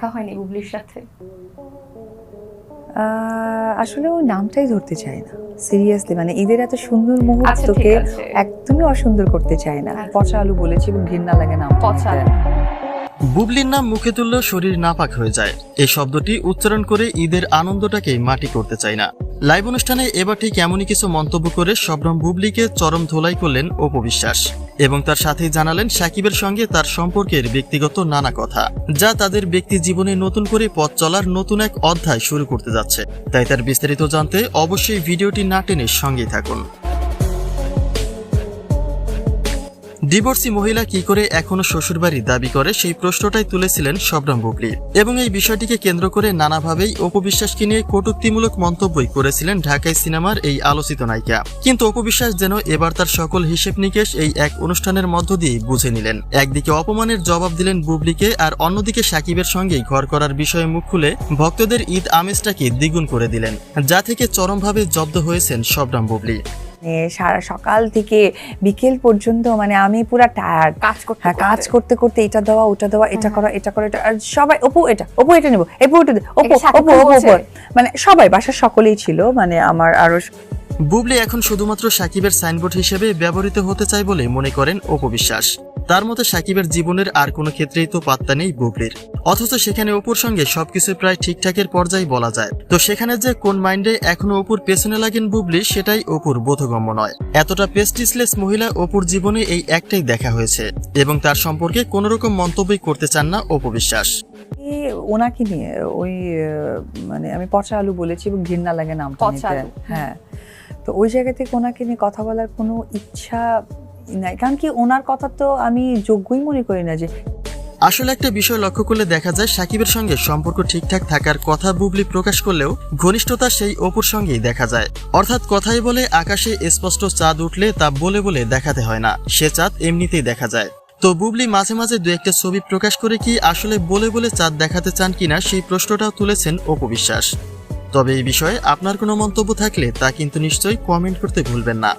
দেখা হয়নি বুবলির সাথে। আসলে ও নামটাই ধরতে চায় না। সিরিয়াসলি মানে ঈদের এত সুন্দর আচ্ছা মুহূর্তকে একদমই অসুন্দর করতে চায় না। আচ্ছা। পচা আলু বলেছি এবং ঘৃণা লাগে নাম পচা আলু। বুবলির নাম মুখে তুললেও শরীর নাপাক হয়ে যায়। এই শব্দটি উচ্চারণ করে ঈদের আনন্দটাকে মাটি করতে চায় না। লাইভ অনুষ্ঠানে এবার ঠিক এমনই কিছু মন্তব্য করে সবরম বুবলিকে চরম ধোলাই করলেন অপবিশ্বাস এবং তার সাথেই জানালেন সাকিবের সঙ্গে তার সম্পর্কের ব্যক্তিগত নানা কথা, যা তাদের ব্যক্তি জীবনে নতুন করে পথ চলার নতুন এক অধ্যায় শুরু করতে যাচ্ছে। তাই তার বিস্তারিত জানতে অবশ্যই ভিডিওটি না টেনে সঙ্গেই থাকুন। ডিভোর্সি মহিলা কি করে এখনও শ্বশুরবাড়ি দাবি করে সেই প্রশ্নটাই তুলেছিলেন শবনম বুবলি। এবং এই বিষয়টিকে কেন্দ্র করে নানাভাবেই অপবিশ্বাসকে নিয়ে কটূক্তিমূলক মন্তব্যই করেছিলেন ঢাকাই সিনেমার এই আলোচিত নায়িকা। কিন্তু অপবিশ্বাস যেন এবার তার সকল হিসেব নিকেশ এই এক অনুষ্ঠানের মধ্য দিয়ে বুঝে নিলেন। একদিকে অপমানের জবাব দিলেন বুবলিকে আর অন্যদিকে সাকিবের সঙ্গেই ঘর করার বিষয়ে মুখ খুলে ভক্তদের ঈদ আমেজটাকে দ্বিগুণ করে দিলেন। যা থেকে চরমভাবে জব্দ হয়েছেন শবনম বুবলি। মানে সারা সকাল থেকে বিকেল পর্যন্ত মানে আমি পুরো টায়ার্ড কাজ করতে হ্যাঁ কাজ করতে। করতে করতে এটা দেওয়া ওটা দেওয়া এটা করা এটা করা এটা আর সবাই অপু এটা অপু এটা নেব অপু এটা অপু অপু অপু। মানে সবাই বাসার সকলেই ছিল মানে আমার আরও বুবলি এখন শুধুমাত্র সাকিবের সাইনবোর্ড হিসেবে ব্যবহৃত হতে চায় বলে মনে করেন অপবিশ্বাস তার মতো সাকিবের জীবনের আর কোনো ক্ষেত্রেই তো পাত্তা নেই বুবলির। অথচ সেখানে অপুর সঙ্গে সবকিছু প্রায় ঠিকঠাকের পর্যায়ে বলা যায়। তো সেখানে যে কোন মাইন্ডে এখনও অপুর পেছনে লাগেন বুবলি সেটাই অপুর বোধগম্য নয়। এতটা পেস্টিসলেস মহিলা অপুর জীবনে এই একটাই দেখা হয়েছে। এবং তার সম্পর্কে কোনো রকম মন্তব্যই করতে চান না অপবিশ্বাস এ, ওনাকে নিয়ে ওই মানে আমি পচা আলু বলেছি এবং ঘৃণা লাগে নামটা পচা আলু। হ্যাঁ। তো ওই জায়গা থেকে ওনাকে নিয়ে কথা বলার কোনো ইচ্ছা নাই। কারণ কি ওনার কথা তো আমি যোগ্যই মনে করি না যে আসলে একটা বিষয় লক্ষ্য করলে দেখা যায় সাকিবের সঙ্গে সম্পর্ক ঠিকঠাক থাকার কথা বুবলি প্রকাশ করলেও ঘনিষ্ঠতা সেই অপুর সঙ্গেই দেখা যায়। অর্থাৎ কথাই বলে আকাশে স্পষ্ট চাঁদ উঠলে তা বলে বলে দেখাতে হয় না। সে চাঁদ এমনিতেই দেখা যায়। তো বুবলি মাঝে মাঝে দু একটা ছবি প্রকাশ করে কি আসলে বলে বলে চাঁদ দেখাতে চান কিনা সেই প্রশ্নটাও তুলেছেন অপবিশ্বাস তবে এই বিষয়ে আপনার কোনো মন্তব্য থাকলে তা কিন্তু নিশ্চয়ই কমেন্ট করতে ভুলবেন না।